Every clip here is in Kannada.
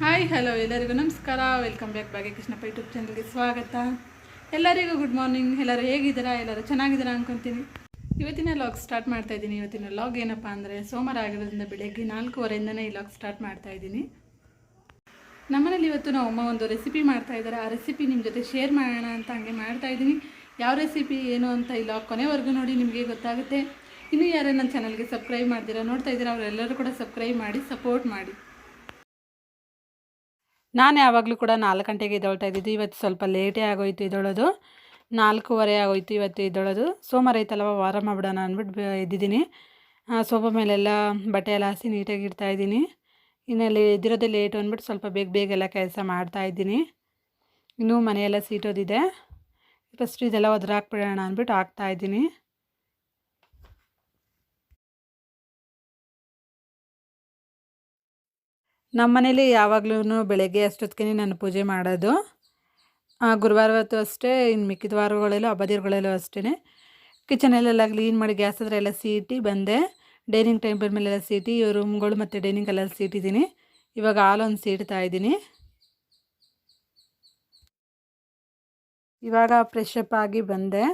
ಹಾಯ್ ಹಲೋ ಎಲ್ಲರಿಗೂ ನಮಸ್ಕಾರ. Welcome back Bage Krishnappa YouTube ಚಾನಲ್ಗೆ ಸ್ವಾಗತ. ಎಲ್ಲರಿಗೂ ಗುಡ್ ಮಾರ್ನಿಂಗ್ ಎಲ್ಲರೂ ಹೇಗಿದ್ದೀರಾ? ಎಲ್ಲರೂ ಚೆನ್ನಾಗಿದ್ದೀರಾ ಅನ್ಕೊತೀನಿ. ಇವತ್ತಿನ ಲಾಗ್ ಸ್ಟಾರ್ಟ್ ಮಾಡ್ತಾ ಇದ್ದೀನಿ. ಇವತ್ತಿನ ಲಾಗ್ ಏನಪ್ಪ ಅಂದರೆ ಸೋಮವಾರ ಆಗಿರೋದ್ರಿಂದ ಬೆಳಗ್ಗೆ ನಾಲ್ಕೂವರೆಯಿಂದನೇ ಈ ಲಾಗ್ ಸ್ಟಾರ್ಟ್ ಮಾಡ್ತಾ ಇದ್ದೀನಿ. ನಮ್ಮನೇಲಿ ಇವತ್ತು ನಾವು ಅಮ್ಮ ಒಂದು ರೆಸಿಪಿ ಮಾಡ್ತಾ ಇದ್ದಾರೆ. ಆ ರೆಸಿಪಿ ನಿಮ್ಮ ಜೊತೆ ಶೇರ್ ಮಾಡೋಣ ಅಂತ ಹಂಗೆ ಮಾಡ್ತಾ ಇದ್ದೀನಿ. ಯಾವ ರೆಸಿಪಿ ಏನು ಅಂತ ಈ ಲಾಗ್ ಕೊನೆವರೆಗೂ ನೋಡಿ ನಿಮಗೆ ಗೊತ್ತಾಗುತ್ತೆ. ಇನ್ನೂ ಯಾರು ನನ್ನ ಚಾನಲ್ಗೆ ಸಬ್ಸ್ಕ್ರೈಬ್ ಮಾಡ್ತೀರಾ ನೋಡ್ತಾ ಇದ್ದೀರಾ, ಅವರೆಲ್ಲರೂ ಕೂಡ ಸಬ್ಸ್ಕ್ರೈಬ್ ಮಾಡಿ ಸಪೋರ್ಟ್ ಮಾಡಿ. ನಾನು ಯಾವಾಗಲೂ ಕೂಡ ನಾಲ್ಕು ಗಂಟೆಗೆ ಇದೊಳ್ತಾ ಇದ್ದಿದ್ದು. ಇವತ್ತು ಸ್ವಲ್ಪ ಲೇಟೇ ಆಗೋಯ್ತು ಎದ್ದೇಳೋದು. ನಾಲ್ಕೂವರೆ ಆಗೋಯ್ತು ಇವತ್ತು ಎದ್ದೇಳೋದು. ಸೋಮವಾರ ಐತಲ್ವ ವಾರ ಮಾಡಿಬಿಡೋಣ ಅಂದ್ಬಿಟ್ಟು ಇದ್ದಿದ್ದೀನಿ ಸೋಫಾ ಮೇಲೆಲ್ಲ ಬಟ್ಟೆ ಎಲ್ಲ ಹಾಸಿ ನೀಟಾಗಿ ಇಡ್ತಾ ಇದ್ದೀನಿ. ಇನ್ನಲ್ಲಿ ಎದ್ದಿರೋದೇ ಲೇಟು ಅಂದ್ಬಿಟ್ಟು ಸ್ವಲ್ಪ ಬೇಗ ಬೇಗ ಎಲ್ಲ ಕೆಲಸ ಮಾಡ್ತಾ ಇದ್ದೀನಿ. ಇನ್ನೂ ಮನೆಯೆಲ್ಲ ಸೀಟೋದಿದೆ. ಫಸ್ಟ್ ಇದೆಲ್ಲ ಒದ್ರಾಕ್ಬಿಡೋಣ ಅಂದ್ಬಿಟ್ಟು ಹಾಕ್ತಾ ನಮ್ಮ ಮನೇಲಿ ಯಾವಾಗ್ಲೂ ಬೆಳಗ್ಗೆ ಅಷ್ಟೊತ್ತಿಗೆ ನಾನು ಪೂಜೆ ಮಾಡೋದು. ಗುರುವಾರ ಹೊತ್ತು ಅಷ್ಟೇ ಇನ್ನು ಮಿಕ್ಕಿದ ವಾರಗಳಲ್ಲೂ, ಹಬ್ಬದಿರುಗಳೆಲ್ಲ ಅಷ್ಟೇ ಕಿಚನಲ್ಲೆಲ್ಲ ಕ್ಲೀನ್ ಮಾಡಿ ಗ್ಯಾಸ್ ಹತ್ರ ಎಲ್ಲ ಸೀಟಿ ಬಂದೆ. ಡೈನಿಂಗ್ ಟೇಬಲ್ ಮೇಲೆಲ್ಲ ಸೀಟಿ, ರೂಮ್ಗಳು ಮತ್ತು ಡೈನಿಂಗ್ ಎಲ್ಲ ಸೀಟಿದ್ದೀನಿ. ಇವಾಗ ಹಾಲೊಂದು ಸೀಡ್ತಾ ಇದ್ದೀನಿ. ಇವಾಗ ಫ್ರೆಶ್ ಅಪ್ ಆಗಿ ಬಂದೆ.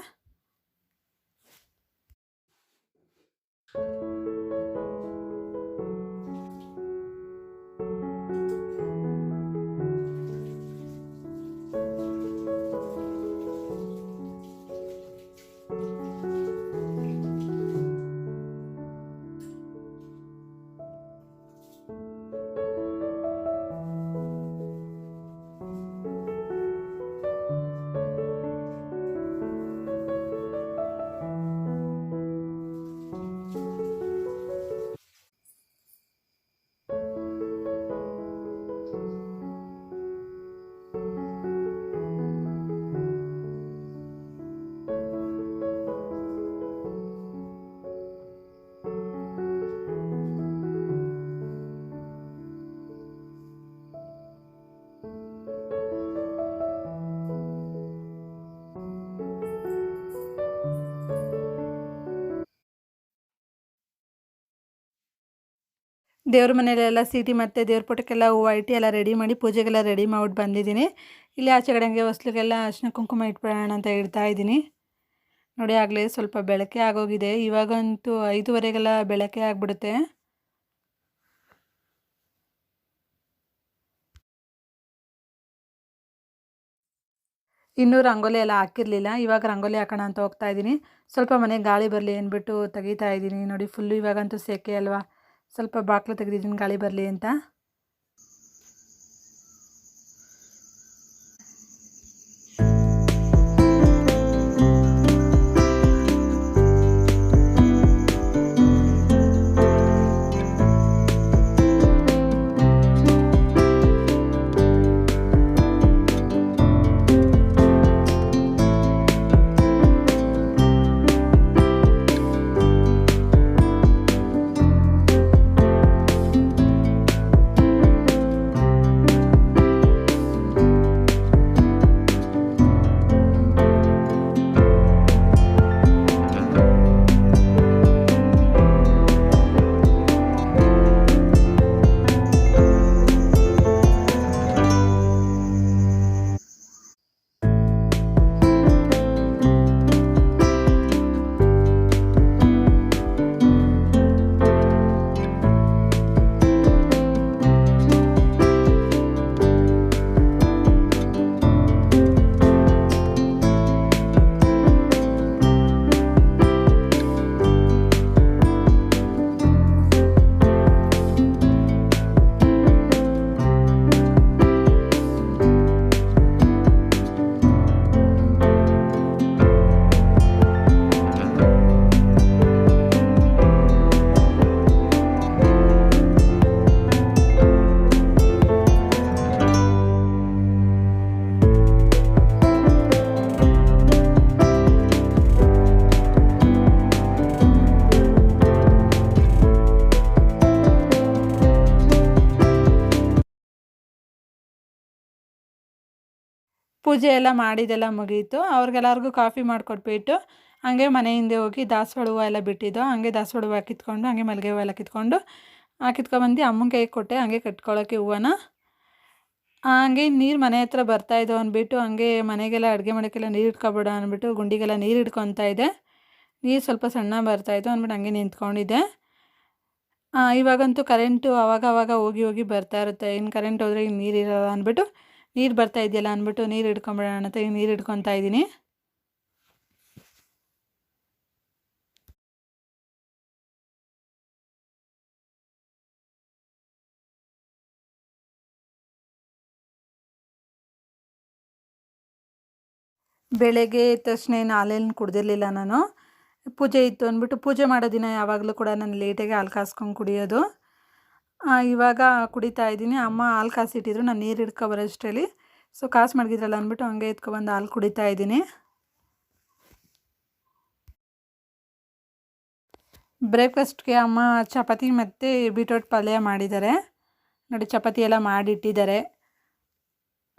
ದೇವ್ರ ಮನೆಯಲ್ಲೆಲ್ಲ ಸೀಟಿ ಮತ್ತು ದೇವ್ರ ಪುಟಕ್ಕೆಲ್ಲ ಹೂವು ಇಟ್ಟು ಎಲ್ಲ ರೆಡಿ ಮಾಡಿ ಪೂಜೆಗೆಲ್ಲ ರೆಡಿ ಮಾಡ್ಬಿಟ್ಟು ಬಂದಿದ್ದೀನಿ. ಇಲ್ಲಿ ಆಚೆ ಕಡೆಗೆ ಹೊಸ್ಲಿಗೆಲ್ಲ ಅರ್ಶಿನ ಕುಂಕುಮ ಇಟ್ಬಿಡೋಣ ಅಂತ ಇಡ್ತಾ ಇದ್ದೀನಿ. ನೋಡಿ ಆಗಲೇ ಸ್ವಲ್ಪ ಬೆಳಕೆ ಆಗೋಗಿದೆ. ಇವಾಗಂತೂ ಐದುವರೆಗೆಲ್ಲ ಬೆಳಕೆ ಆಗಿಬಿಡುತ್ತೆ. ಇನ್ನೂ ರಂಗೋಲಿ ಎಲ್ಲ ಹಾಕಿರಲಿಲ್ಲ. ಇವಾಗ ರಂಗೋಲಿ ಹಾಕೋಣ ಅಂತ ಹೋಗ್ತಾ ಇದ್ದೀನಿ. ಸ್ವಲ್ಪ ಮನೆಗೆ ಗಾಳಿ ಬರಲಿ ಅಂದ್ಬಿಟ್ಟು ತೆಗಿತಾ ಇದ್ದೀನಿ. ನೋಡಿ ಫುಲ್ಲು ಇವಾಗಂತೂ ಸೆಕೆ ಅಲ್ವಾ? ಸ್ವಲ್ಪ ಬಾಕ್ಲು ತೆಗೆದಿದ್ದೀನಿ ಗಾಳಿ ಬರಲಿ ಅಂತ. ಪೂಜೆ ಎಲ್ಲ ಮಾಡಿದೆಲ್ಲ ಮುಗೀತು. ಅವ್ರಿಗೆಲ್ಲರಿಗೂ ಕಾಫಿ ಮಾಡಿಕೊಟ್ಬಿಟ್ಟು ಹಂಗೆ ಮನೆ ಹಿಂದೆ ಹೋಗಿ ದಾಸವಾಳ ಹೂವು ಎಲ್ಲ ಬಿಟ್ಟಿದ್ದು. ಹಂಗೆ ದಾಸವಾಳ ಹೂವು ಕಿತ್ಕೊಂಡು, ಹಂಗೆ ಮಲ್ಲಿಗೆ ಹೂವು ಎಲ್ಲ ಕಿತ್ಕೊಂಡು, ಆ ಕಿತ್ಕೊಬಂದು ಅಮ್ಮನ ಕೈಗೆ ಕೊಟ್ಟೆ. ಹಂಗೆ ಕಟ್ಕೊಳ್ಳೋಕ್ಕೆ ಹೂವನ ಹಂಗೆ ನೀರು ಮನೆ ಹತ್ರ ಬರ್ತಾ ಇದ್ದವು ಅಂದ್ಬಿಟ್ಟು ಹಂಗೆ ಮನೆಗೆಲ್ಲ ಅಡುಗೆ ಮಾಡೋಕ್ಕೆಲ್ಲ ನೀರು ಇಟ್ಕೊಬೇಡ ಅಂದ್ಬಿಟ್ಟು ಗುಂಡಿಗೆಲ್ಲ ನೀರು ಇಟ್ಕೊತಾ ಇದೆ ನೀರು ಸ್ವಲ್ಪ ಸಣ್ಣ ಬರ್ತಾಯಿತ್ತು ಅಂದ್ಬಿಟ್ಟು ಹಂಗೆ ನಿಂತ್ಕೊಂಡಿದ್ದೆ. ಇವಾಗಂತೂ ಕರೆಂಟು ಅವಾಗ ಅವಾಗ ಹೋಗಿ ಹೋಗಿ ಬರ್ತಾ ಇರುತ್ತೆ. ಇನ್ನು ಕರೆಂಟ್ ಹೋದರೆ ನೀರು ಇರೋಲ್ಲ ಅಂದ್ಬಿಟ್ಟು ನೀರು ಬರ್ತಾ ಇದೆಯಲ್ಲ ಅಂದ್ಬಿಟ್ಟು ನೀರು ಹಿಡ್ಕೊಂಬಿಡೋಣ ಅಂತ ನೀರು ಹಿಡ್ಕೊತಾ ಇದ್ದೀನಿ. ಬೆಳಗ್ಗೆ ತಕ್ಷಣ ಏನು ಹಾಲೇನು ಕುಡ್ದಿರಲಿಲ್ಲ ನಾನು. ಪೂಜೆ ಇತ್ತು ಅಂದ್ಬಿಟ್ಟು ಪೂಜೆ ಮಾಡೋ ದಿನ ಯಾವಾಗಲೂ ಕೂಡ ನಾನು ಲೇಟಾಗಿ ಹಾಲು ಕಾಸ್ಕೊಂಡು ಕುಡಿಯೋದು. ಇವಾಗ ಕುಡಿತಾ ಇದ್ದೀನಿ. ಅಮ್ಮ ಹಾಲು ಕಾಸಿಟ್ಟಿದ್ರು, ನಾನು ನೀರು ಹಿಡ್ಕೊ ಬರೋಷ್ಟರಲ್ಲಿ ಸೊ ಕಾಸು ಮಾಡಿದ್ರಲ್ಲ ಅಂದ್ಬಿಟ್ಟು ಹಂಗೆ ಎತ್ಕೊಬಂದು ಹಾಲು ಕುಡಿತಾ ಇದ್ದೀನಿ. ಬ್ರೇಕ್ಫಾಸ್ಟ್ಗೆ ಅಮ್ಮ ಚಪಾತಿ ಮತ್ತು ಬೀಟ್ರೋಟ್ ಪಲ್ಯ ಮಾಡಿದ್ದಾರೆ. ನೋಡಿ, ಚಪಾತಿ ಎಲ್ಲ ಮಾಡಿಟ್ಟಿದ್ದಾರೆ.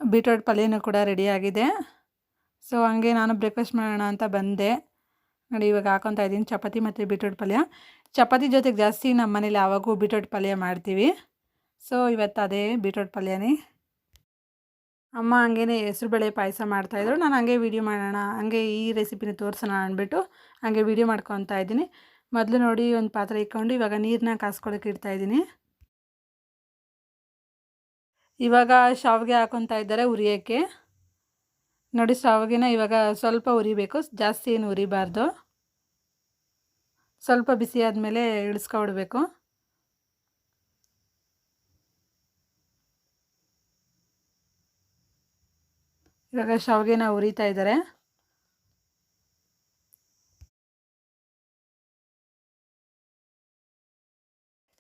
ಬೀಟ್ರೋಟ್ ಪಲ್ಯನೂ ಕೂಡ ರೆಡಿಯಾಗಿದೆ ಸೊ ಹಂಗೆ ನಾನು ಬ್ರೇಕ್ಫಾಸ್ಟ್ ಮಾಡೋಣ ಅಂತ ಬಂದೆ. ನೋಡಿ, ಇವಾಗ ಹಾಕೊತಾ ಇದ್ದೀನಿ ಚಪಾತಿ ಮತ್ತು ಬೀಟ್ರೋಟ್ ಪಲ್ಯ. ಚಪಾತಿ ಜೊತೆಗೆ ಜಾಸ್ತಿ ನಮ್ಮ ಮನೇಲಿ ಯಾವಾಗೂ ಬೀಟ್ರೋಟ್ ಪಲ್ಯ ಮಾಡ್ತೀವಿ. ಸೊ ಇವತ್ತು ಅದೇ ಬೀಟ್ರೋಟ್ ಪಲ್ಯನೇ. ಅಮ್ಮ ಹಂಗೇ ಹೆಸ್ರುಬೇಳೆ ಪಾಯಸ ಮಾಡ್ತಾಯಿದ್ರು ನಾನು ಹಂಗೆ ವೀಡಿಯೋ ಮಾಡೋಣ, ಹಂಗೆ ಈ ರೆಸಿಪಿನ ತೋರಿಸೋಣ ಅಂದ್ಬಿಟ್ಟು ಹಂಗೆ ವೀಡಿಯೋ ಮಾಡ್ಕೊತಾ ಇದ್ದೀನಿ. ಮೊದಲು ನೋಡಿ ಒಂದು ಪಾತ್ರೆ ಇಟ್ಕೊಂಡು ಇವಾಗ ನೀರನ್ನ ಕಾಸ್ಕೊಳಕ್ಕೆ ಇಡ್ತಾಯಿದ್ದೀನಿ ಇವಾಗ ಶಾವಿಗೆ ಹಾಕೊತಾ ಇದ್ದಾರೆ ಉರಿಯೋಕ್ಕೆ. ನೋಡಿ, ಶಾವಿಗೆನ ಇವಾಗ ಸ್ವಲ್ಪ ಉರಿಬೇಕು, ಜಾಸ್ತಿ ಏನು ಉರಿಬಾರ್ದು. ಸ್ವಲ್ಪ ಬಿಸಿ ಆದಮೇಲೆ ಇಳಿಸ್ಕೊಬಿಡ್ಬೇಕು ಇವಾಗ ಶಾವಿಗೆನ ಉರಿತಾ ಇದ್ದಾರೆ.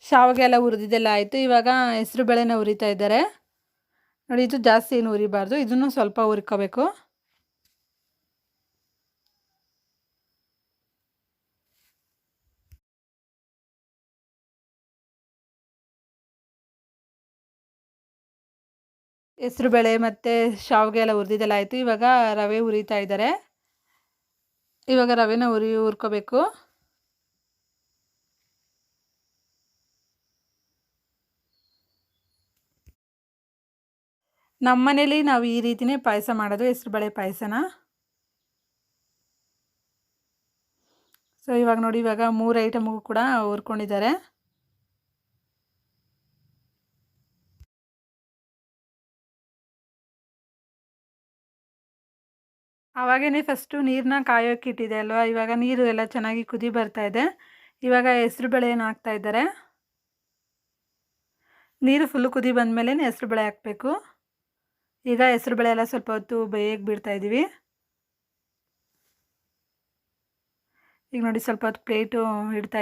ಶಾವಿಗೆ ಎಲ್ಲ ಹುರಿದಿದ್ದೆಲ್ಲ ಆಯಿತು. ಇವಾಗ ಹೆಸರು ಬೇಳೆನ ಉರಿತಾ ಇದ್ದಾರೆ. ನೋಡಿ, ಇದು ಜಾಸ್ತಿ ಏನು ಉರಿಬಾರ್ದು ಇದನ್ನು ಸ್ವಲ್ಪ ಹುರ್ಕೋಬೇಕು. ಹೆಸ್ರುಬೇಳೆ ಮತ್ತು ಶಾವಿಗೆ ಎಲ್ಲ ಹುರಿದಿದ್ದೆಲ್ಲ ಆಯಿತು. ಇವಾಗ ರವೆ ಹುರಿತಾ ಇದ್ದಾರೆ. ಇವಾಗ ರವೆನ ಹುರಿ, ಹುರ್ಕೋಬೇಕು. ನಮ್ಮ ಮನೇಲಿ ನಾವು ಈ ರೀತಿಯೇ ಪಾಯಸ ಮಾಡೋದು ಹೆಸ್ರುಬೇಳೆ ಪಾಯಸನ. ಸೊ ಇವಾಗ ನೋಡಿ, ಇವಾಗ ಮೂರು ಐಟಮ್ಗೂ ಕೂಡ ಹುರ್ಕೊಂಡಿದ್ದಾರೆ. ಆವಾಗೇ ಫಸ್ಟು ನೀರನ್ನ ಕಾಯೋಕೆ ಇಟ್ಟಿದೆ ಅಲ್ವಾ? ಇವಾಗ ನೀರು ಎಲ್ಲ ಚೆನ್ನಾಗಿ ಕುದಿ ಬರ್ತಾ ಇದೆ. ಇವಾಗ ಹೆಸ್ರು ಏನು ಹಾಕ್ತಾ ಇದ್ದಾರೆ? ನೀರು ಫುಲ್ಲು ಕುದಿ ಬಂದಮೇಲೆ ಹೆಸ್ರು ಬೇಳೆ ಹಾಕಬೇಕು. ಈಗ ಹೆಸ್ರು ಬೇಳೆ ಎಲ್ಲ ಸ್ವಲ್ಪ ಹೊತ್ತು ಬೇಯಕ್ಕೆ ಬಿಡ್ತಾ ಇದ್ದೀವಿ ಈಗ ನೋಡಿ ಸ್ವಲ್ಪ ಹೊತ್ತು ಪ್ಲೇಟು ಇಡ್ತಾ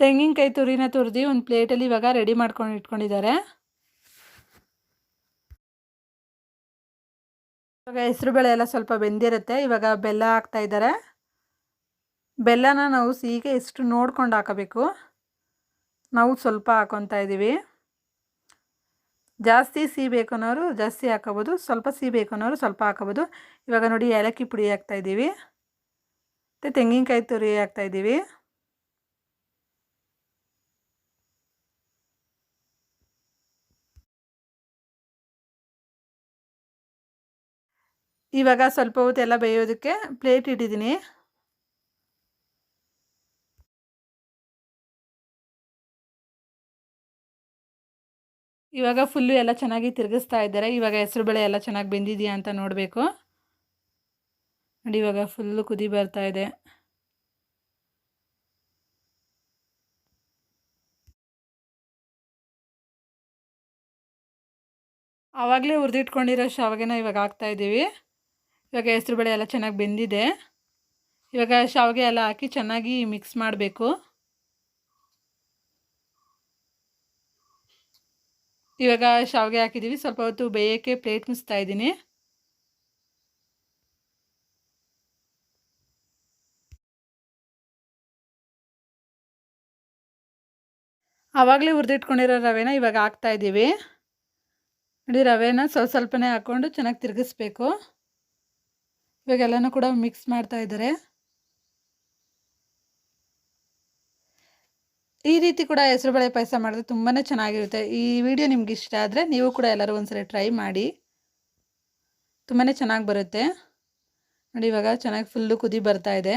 ತೆಂಗಿನಕಾಯಿ ತುರಿನ ತುರಿದು ಒಂದು ಪ್ಲೇಟಲ್ಲಿ ಇವಾಗ ರೆಡಿ ಮಾಡ್ಕೊಂಡು ಇಟ್ಕೊಂಡಿದ್ದಾರೆ. ಇವಾಗ ಹೆಸರುಬೇಳೆ ಎಲ್ಲ ಸ್ವಲ್ಪ ಬೆಂದಿರುತ್ತೆ. ಇವಾಗ ಬೆಲ್ಲ ಹಾಕ್ತಾ ಇದ್ದಾರೆ. ಬೆಲ್ಲನ ನಾವು ಸಿಹಿಗೆ ಎಷ್ಟು ನೋಡ್ಕೊಂಡು ಹಾಕಬೇಕು? ನಾವು ಸ್ವಲ್ಪ ಹಾಕೊತಾ ಇದ್ದೀವಿ ಜಾಸ್ತಿ ಸಿಹಿ ಬೇಕು ಅನ್ನೋರು ಜಾಸ್ತಿ ಹಾಕೋಬೋದು ಸ್ವಲ್ಪ ಸಿಹಿ ಬೇಕು ಅನ್ನೋರು ಸ್ವಲ್ಪ ಹಾಕೋಬೋದು ಇವಾಗ ನೋಡಿ ಏಲಕ್ಕಿ ಪುಡಿ ಹಾಕ್ತಾಯಿದ್ದೀವಿ ಮತ್ತು ತೆಂಗಿನಕಾಯಿ ತುರಿ ಹಾಕ್ತಾಯಿದ್ದೀವಿ ಇವಾಗ ಸ್ವಲ್ಪ ಹೊತ್ತು ಎಲ್ಲ ಬೇಯೋದಕ್ಕೆ ಪ್ಲೇಟ್ ಇಟ್ಟಿದ್ದೀನಿ. ಇವಾಗ ಫುಲ್ಲು ಎಲ್ಲ ಚೆನ್ನಾಗಿ ತಿರುಗಿಸ್ತಾ ಇದ್ದಾರೆ. ಇವಾಗ ಹೆಸರು ಬೇಳೆ ಎಲ್ಲ ಚೆನ್ನಾಗಿ ಬೆಂದಿದೆಯಾ ಅಂತ ನೋಡಬೇಕು. ನೋಡಿ ಇವಾಗ ಫುಲ್ಲು ಕುದಿ ಬರ್ತಾ ಇದೆ. ಆವಾಗಲೇ ಹುರಿದಿಟ್ಕೊಂಡಿರೋ ಶಾವಿಗೆನ ಇವಾಗ ಹಾಕ್ತಾಯಿದ್ದೀವಿ ಇವಾಗ ಹೆಸ್ರು ಬೇಳೆ ಎಲ್ಲ ಚೆನ್ನಾಗಿ ಬೆಂದಿದೆ. ಇವಾಗ ಶಾವಿಗೆ ಎಲ್ಲ ಹಾಕಿ ಚೆನ್ನಾಗಿ ಮಿಕ್ಸ್ ಮಾಡಬೇಕು. ಇವಾಗ ಶಾವಿಗೆ ಹಾಕಿದ್ದೀವಿ ಸ್ವಲ್ಪ ಹೊತ್ತು ಬೇಯೋಕ್ಕೆ ಪ್ಲೇಟ್ ಮುಸ್ತಾ ಇದ್ದೀನಿ. ಆವಾಗಲೇ ಹುರಿದಿಟ್ಕೊಂಡಿರೋ ರವೆನ ಇವಾಗ ಹಾಕ್ತಾಯಿದ್ದೀವಿ ನೋಡಿ ರವೆನ ಸ್ವಲ್ಪ ಸ್ವಲ್ಪನೇ ಹಾಕ್ಕೊಂಡು ಚೆನ್ನಾಗಿ ತಿರುಗಿಸ್ಬೇಕು. ಇವಾಗೆಲ್ಲನೂ ಕೂಡ ಮಿಕ್ಸ್ ಮಾಡ್ತಾ ಇದ್ದಾರೆ. ಈ ರೀತಿ ಕೂಡ ಹೆಸರುಬೇಳೆ ಪಾಯಸ ಮಾಡಿದ್ರೆ ತುಂಬಾ ಚೆನ್ನಾಗಿರುತ್ತೆ. ಈ ವಿಡಿಯೋ ನಿಮ್ಗೆ ಇಷ್ಟ ಆದರೆ ನೀವು ಕೂಡ ಎಲ್ಲರೂ ಒಂದ್ಸರಿ ಟ್ರೈ ಮಾಡಿ. ತುಂಬಾ ಚೆನ್ನಾಗಿ ಬರುತ್ತೆ. ನೋಡಿ ಇವಾಗ ಚೆನ್ನಾಗಿ ಫುಲ್ಲು ಕುದಿ ಬರ್ತಾ ಇದೆ.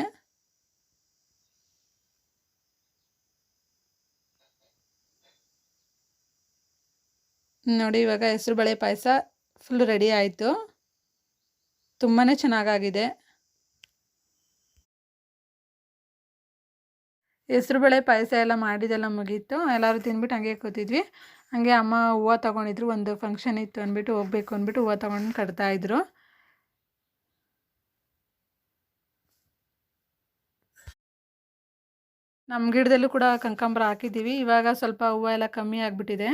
ನೋಡಿ ಇವಾಗ ಹೆಸರುಬೇಳೆ ಪಾಯಸ ಫುಲ್ ರೆಡಿ ಆಯಿತು. ತುಂಬಾ ಚೆನ್ನಾಗಾಗಿದೆ. ಹೆಸ್ರುಬೇಳೆ ಪಾಯಸ ಎಲ್ಲ ಮಾಡಿದೆಲ್ಲ ಮುಗೀತು. ಎಲ್ಲರೂ ತಿಂದ್ಬಿಟ್ಟು ಹಂಗೆ ಕೂತಿದ್ವಿ. ಹಾಗೆ ಅಮ್ಮ ಹೂವು ತೊಗೊಂಡಿದ್ರು. ಒಂದು ಫಂಕ್ಷನ್ ಇತ್ತು ಅಂದ್ಬಿಟ್ಟು ಹೋಗ್ಬೇಕು ಅಂದ್ಬಿಟ್ಟು ಹೂವು ತೊಗೊಂಡು ಕಟ್ತಾಯಿದ್ರು ನಮ್ಮ ಗಿಡದಲ್ಲೂ ಕೂಡ ಕನಕಾಂಬರ ಹಾಕಿದ್ದೀವಿ. ಇವಾಗ ಸ್ವಲ್ಪ ಹೂವು ಎಲ್ಲ ಕಮ್ಮಿ ಆಗಿಬಿಟ್ಟಿದೆ.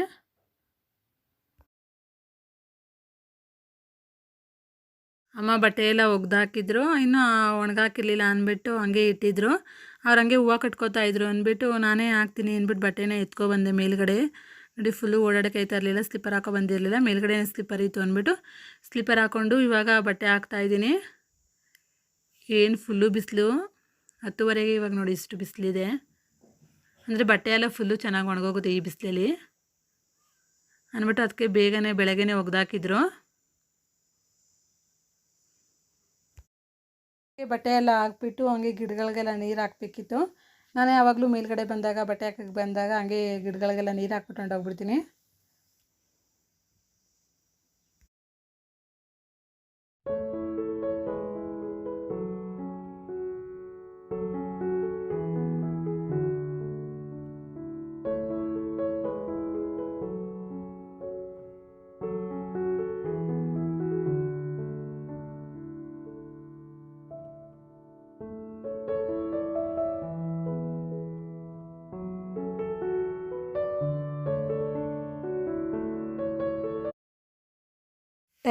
ಅಮ್ಮ ಬಟ್ಟೆ ಎಲ್ಲ ಒಗ್ದಾಕಿದ್ರು, ಇನ್ನೂ ಒಣಗಾಕಿರ್ಲಿಲ್ಲ ಅಂದ್ಬಿಟ್ಟು ಹಂಗೆ ಇಟ್ಟಿದ್ರು. ಅವ್ರು ಹಂಗೆ ಹೂವು ಕಟ್ಕೋತಾ ಇದ್ರು ಅಂದ್ಬಿಟ್ಟು ನಾನೇ ಹಾಕ್ತೀನಿ ಅಂದ್ಬಿಟ್ಟು ಬಟ್ಟೆನ ಎತ್ಕೊಬಂದೆ ಮೇಲ್ಗಡೆ. ನೋಡಿ ಫುಲ್ಲು ಓಡಾಡಕ್ಕೆ ಆಯ್ತಾ ಇರಲಿಲ್ಲ ಸ್ಲಿಪ್ಪರ್ ಹಾಕೋ ಬಂದಿರಲಿಲ್ಲ ಮೇಲ್ಗಡೆ ಸ್ಲಿಪ್ಪರ್ ಇತ್ತು ಅಂದ್ಬಿಟ್ಟು ಸ್ಲಿಪ್ಪರ್ ಹಾಕ್ಕೊಂಡು ಇವಾಗ ಬಟ್ಟೆ ಹಾಕ್ತಾ ಇದ್ದೀನಿ. ಏನು ಫುಲ್ಲು ಬಿಸಿಲು, ಹತ್ತುವರೆಗೆ ಇವಾಗ ನೋಡಿ ಇಷ್ಟು ಬಿಸಿಲಿದೆ. ಅಂದರೆ ಬಟ್ಟೆ ಎಲ್ಲ ಫುಲ್ಲು ಚೆನ್ನಾಗಿ ಒಣಗೋಗುತ್ತೆ ಈ ಬಿಸಿಲಲ್ಲಿ. ಅಂದ್ಬಿಟ್ಟು ಅದಕ್ಕೆ ಬೇಗನೆ ಬೆಳಗ್ಗೆ ಒಗ್ದಾಕಿದ್ರು. ಬಟ್ಟೆ ಎಲ್ಲ ಹಾಕ್ಬಿಟ್ಟು ಹಂಗೆ ಗಿಡಗಳಿಗೆಲ್ಲ ನೀರು ಹಾಕ್ಬೇಕಿತ್ತು. ನಾನು ಯಾವಾಗಲೂ ಮೇಲ್ಗಡೆ ಬಂದಾಗ ಬಟ್ಟೆ ಹಾಕಕ್ಕೆ ಬಂದಾಗ ಹಂಗೆ ಗಿಡಗಳಿಗೆಲ್ಲ ನೀರು ಹಾಕ್ಬಿಟ್ಟು ಹೋಗ್ಬಿಡ್ತೀನಿ.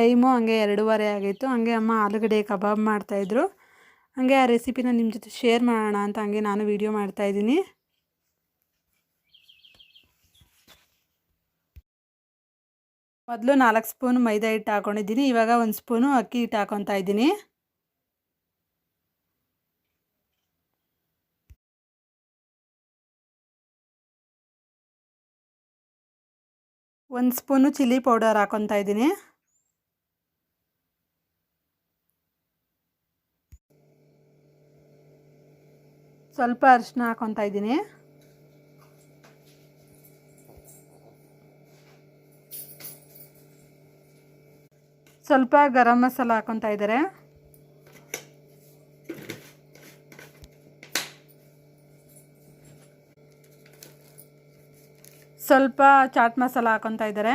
ಟೈಮು ಹಂಗೆ ಎರಡೂವರೆ ಆಗಿತ್ತು. ಹಂಗೆ ಅಮ್ಮ ಆಲೂಗಡ್ಡೆ ಕಬಾಬ್ ಮಾಡ್ತಾಯಿದ್ರು. ಹಾಗೆ ಆ ರೆಸಿಪಿನ ನಿಮ್ಮ ಜೊತೆ ಶೇರ್ ಮಾಡೋಣ ಅಂತ ಹಂಗೆ ನಾನು ವೀಡಿಯೋ ಮಾಡ್ತಾಯಿದ್ದೀನಿ. ಮೊದಲು ನಾಲ್ಕು ಸ್ಪೂನ್ ಮೈದಾ ಹಿಟ್ಟು ಹಾಕೊಂಡಿದ್ದೀನಿ. ಇವಾಗ ಒಂದು ಸ್ಪೂನು ಅಕ್ಕಿ ಹಿಟ್ಟು ಹಾಕೊತಾ ಇದ್ದೀನಿ ಒಂದು ಸ್ಪೂನು ಚಿಲ್ಲಿ ಪೌಡರ್ ಹಾಕೊತಾ ಇದ್ದೀನಿ ಸ್ವಲ್ಪ ಅರಿಶಿನ ಹಾಕೊತಾ ಇದ್ದೀನಿ. ಸ್ವಲ್ಪ ಗರಂ ಮಸಾಲ ಹಾಕೊತಾ ಇದ್ದಾರೆ. ಸ್ವಲ್ಪ ಚಾಟ್ ಮಸಾಲ ಹಾಕೊತಾ ಇದ್ದಾರೆ.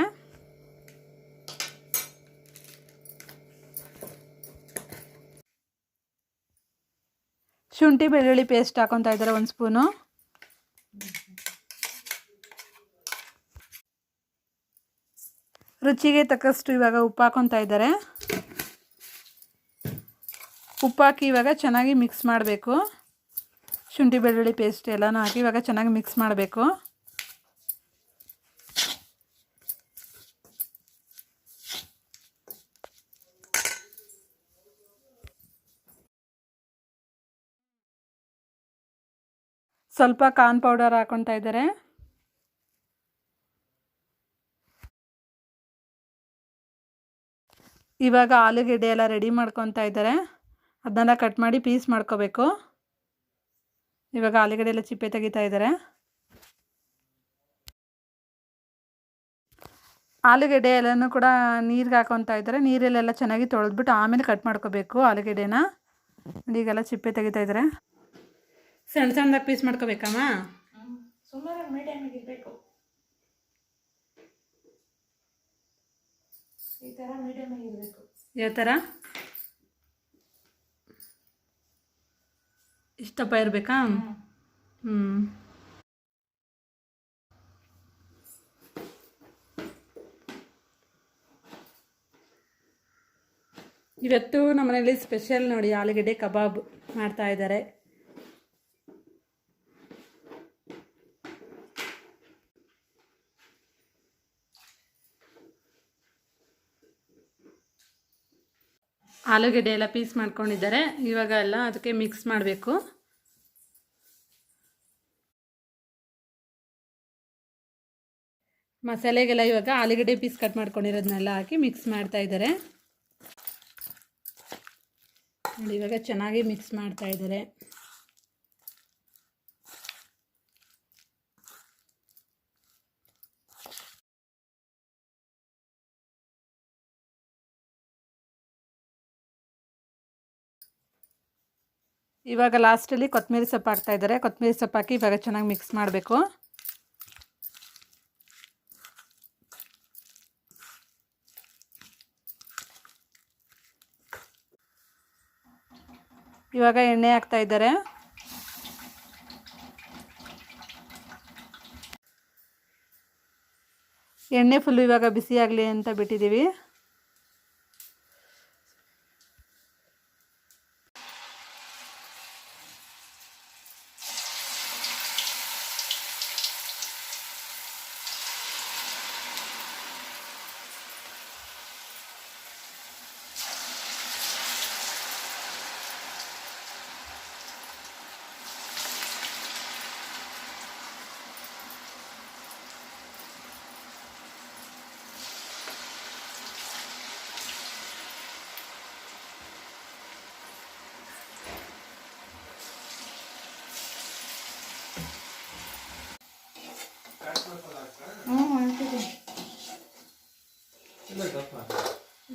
ಶುಂಠಿ, ಬೆಳ್ಳುಳ್ಳಿ ಪೇಸ್ಟ್ ಹಾಕೊತಾ ಇದ್ದಾರೆ ಒಂದು ಸ್ಪೂನು ರುಚಿಗೆ ತಕ್ಕಷ್ಟು ಇವಾಗ ಉಪ್ಪು ಹಾಕೊತಾ ಇದ್ದಾರೆ. ಉಪ್ಪು ಹಾಕಿ ಇವಾಗ ಚೆನ್ನಾಗಿ ಮಿಕ್ಸ್ ಮಾಡಬೇಕು. ಶುಂಠಿ, ಬೆಳ್ಳುಳ್ಳಿ ಪೇಸ್ಟ್ ಎಲ್ಲನೂ ಹಾಕಿ ಇವಾಗ ಚೆನ್ನಾಗಿ ಮಿಕ್ಸ್ ಮಾಡಬೇಕು. ಸ್ವಲ್ಪ ಕಾರ್ನ್ ಪೌಡರ್ ಹಾಕೊತಾ ಇದ್ದಾರೆ. ಇವಾಗ ಆಲೂಗೆಡ್ಡೆ ಎಲ್ಲ ರೆಡಿ ಮಾಡ್ಕೊತಾ ಇದ್ದಾರೆ. ಅದನ್ನೆಲ್ಲ ಕಟ್ ಮಾಡಿ ಪೀಸ್ ಮಾಡ್ಕೋಬೇಕು. ಇವಾಗ ಆಲೂಗಡ್ಡೆ ಎಲ್ಲ ಚಿಪ್ಪೆ ತೆಗಿತಾ ಇದ್ದಾರೆ. ಆಲೂಗೆಡ್ಡೆ ಎಲ್ಲನೂ ಕೂಡ ನೀರಿಗೆ ಹಾಕೊತಾ ಇದ್ದಾರೆ. ನೀರಲ್ಲೆಲ್ಲ ಚೆನ್ನಾಗಿ ತೊಳೆದ್ಬಿಟ್ಟು ಆಮೇಲೆ ಕಟ್ ಮಾಡ್ಕೋಬೇಕು ಆಲೂಗೆಡ್ಡೆನ. ಈಗೆಲ್ಲ ಚಿಪ್ಪೆ ತೆಗಿತಾ ಇದ್ದಾರೆ. ಸಣ್ಣ ಸಣ್ಣದಾಗಿ ಪೀಸ್ ಮಾಡ್ಕೋಬೇಕಮ್ಮ? ಸುಮಾರು ಮೀಡಿಯಮಿಗೆ ಇರಬೇಕು. ಈ ಥರ ಮೀಡಿಯಮಿಗೆ ಇರಬೇಕು. ಯಾವ ಥರ ಇಷ್ಟಪ್ಪ ಇರಬೇಕಾ? ಹ್ಞೂ ಇವತ್ತು ನಮ್ಮ ಮನೇಲಿ ಸ್ಪೆಷಲ್ ನೋಡಿ ಆಲೂಗಡ್ಡೆ ಕಬಾಬ್ ಮಾಡ್ತಾ ಇದ್ದಾರೆ. ಆಲೂಗೆಡ್ಡೆ ಎಲ್ಲ ಪೀಸ್ ಮಾಡ್ಕೊಂಡಿದ್ದಾರೆ. ಇವಾಗ ಎಲ್ಲ ಅದಕ್ಕೆ ಮಿಕ್ಸ್ ಮಾಡಬೇಕು. ಮಸಾಲೆಗೆಲ್ಲ ಇವಾಗ ಆಲೂಗಡ್ಡೆ ಪೀಸ್ ಕಟ್ ಮಾಡ್ಕೊಂಡಿರೋದನ್ನೆಲ್ಲ ಹಾಕಿ ಮಿಕ್ಸ್ ಮಾಡ್ತಾ ಇದ್ದಾರೆ. ಇವಾಗ ಚೆನ್ನಾಗಿ ಮಿಕ್ಸ್ ಮಾಡ್ತಾ ಇದ್ದಾರೆ. ಇವಾಗ ಲಾಸ್ಟಲ್ಲಿ ಕೊತ್ತಂಬರಿ ಸೊಪ್ಪು ಹಾಕ್ತಾ ಇದ್ದಾರೆ. ಕೊತ್ತಂಬರಿ ಸೊಪ್ಪು ಹಾಕಿ ಇವಾಗ ಚೆನ್ನಾಗಿ ಮಿಕ್ಸ್ ಮಾಡಬೇಕು. ಇವಾಗ ಎಣ್ಣೆ ಹಾಕ್ತಾ ಇದ್ದಾರೆ. ಎಣ್ಣೆ ಫುಲ್ಲು ಇವಾಗ ಬಿಸಿ ಆಗಲಿ ಅಂತ ಬಿಟ್ಟಿದ್ದೀವಿ ಹ್ಞೂ ಮಾಡ್ತಿದ್ದೀನಿ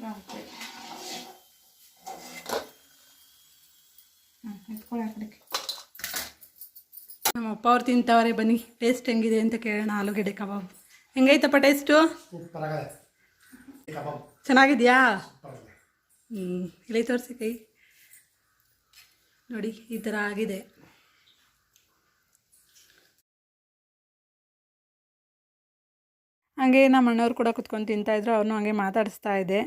ಹಾಂ ಎತ್ಕೊಳ್ಳಿ ಆ ಕಡೆಗೆ ನಮ್ಮ ಅಪ್ಪ ಅವ್ರು ತಿಂತಾವ್ರೆ, ಬನ್ನಿ ಟೇಸ್ಟ್ ಹೆಂಗಿದೆ ಅಂತ ಕೇಳೋಣ, ಆಲೂಗಡ್ಡೆ ಕಬಾಬ್. ಹೆಂಗೈತಪ್ಪ ಟೇಸ್ಟು ಚೆನ್ನಾಗಿದೆಯಾ? ಹ್ಞೂ ಇಲ್ಲಿ ತೋರಿಸಿ ಕೈ. ನೋಡಿ, ಈ ಥರ ಆಗಿದೆ. ಹಾಗೆ ನಮ್ಮ ಅಣ್ಣವ್ರು ಕೂಡ ಕುತ್ಕೊಂಡು ತಿಂತಾಯಿದ್ರು ಅವ್ರನ್ನೂ ಹಾಗೆ ಮಾತಾಡಿಸ್ತಾ ಇದ್ದೆ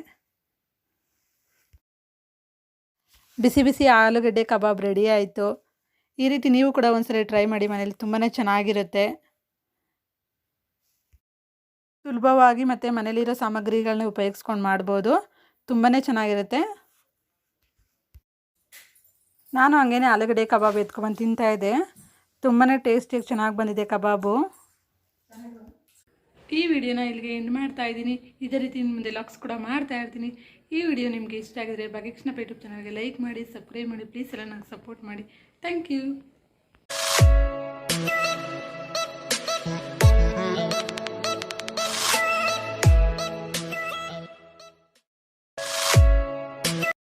ಬಿಸಿ ಬಿಸಿ ಆಲೂಗಡ್ಡೆ ಕಬಾಬ್ ರೆಡಿ ಆಯಿತು. ಈ ರೀತಿ ನೀವು ಕೂಡ ಒಂದ್ಸರಿ ಟ್ರೈ ಮಾಡಿ ಮನೇಲಿ ತುಂಬಾ ಚೆನ್ನಾಗಿರುತ್ತೆ. ಸುಲಭವಾಗಿ ಮತ್ತು ಮನೇಲಿರೋ ಸಾಮಗ್ರಿಗಳನ್ನ ಉಪಯೋಗಿಸ್ಕೊಂಡು ಮಾಡ್ಬೋದು. ತುಂಬಾ ಚೆನ್ನಾಗಿರುತ್ತೆ. ನಾನು ಹಂಗೇನೆ ಆಲೂಗಡ್ಡೆ ಕಬಾಬ್ ಎತ್ಕೊಬಂದು ತಿಂತಾಯಿದ್ದೆ ತುಂಬಾ ಟೇಸ್ಟಿಯಾಗಿ ಚೆನ್ನಾಗಿ ಬಂದಿದೆ ಕಬಾಬು. ಈ ವಿಡಿಯೋನ ಇಲ್ಲಿಗೆ ಎಂಡ್ ಮಾಡ್ತಾ ಇದ್ದೀನಿ. ಇದೇ ರೀತಿ ಮುಂದೆ ಲಾಕ್ಸ್ ಕೂಡ ಮಾಡ್ತಾ ಇರ್ತೀನಿ. ಈ ವಿಡಿಯೋ ನಿಮಗೆ ಇಷ್ಟ ಆಗಿದ್ರೆ ಬಗೆಕ್ಷಣ ಯೂಟ್ಯೂಬ್ ಚಾನಲ್ಗೆ ಲೈಕ್ ಮಾಡಿ ಸಬ್ಸ್ಕ್ರೈಬ್ ಮಾಡಿ ಪ್ಲೀಸ್ ಎಲ್ಲ ನಂಗೆ ಸಪೋರ್ಟ್ ಮಾಡಿ. Thank you.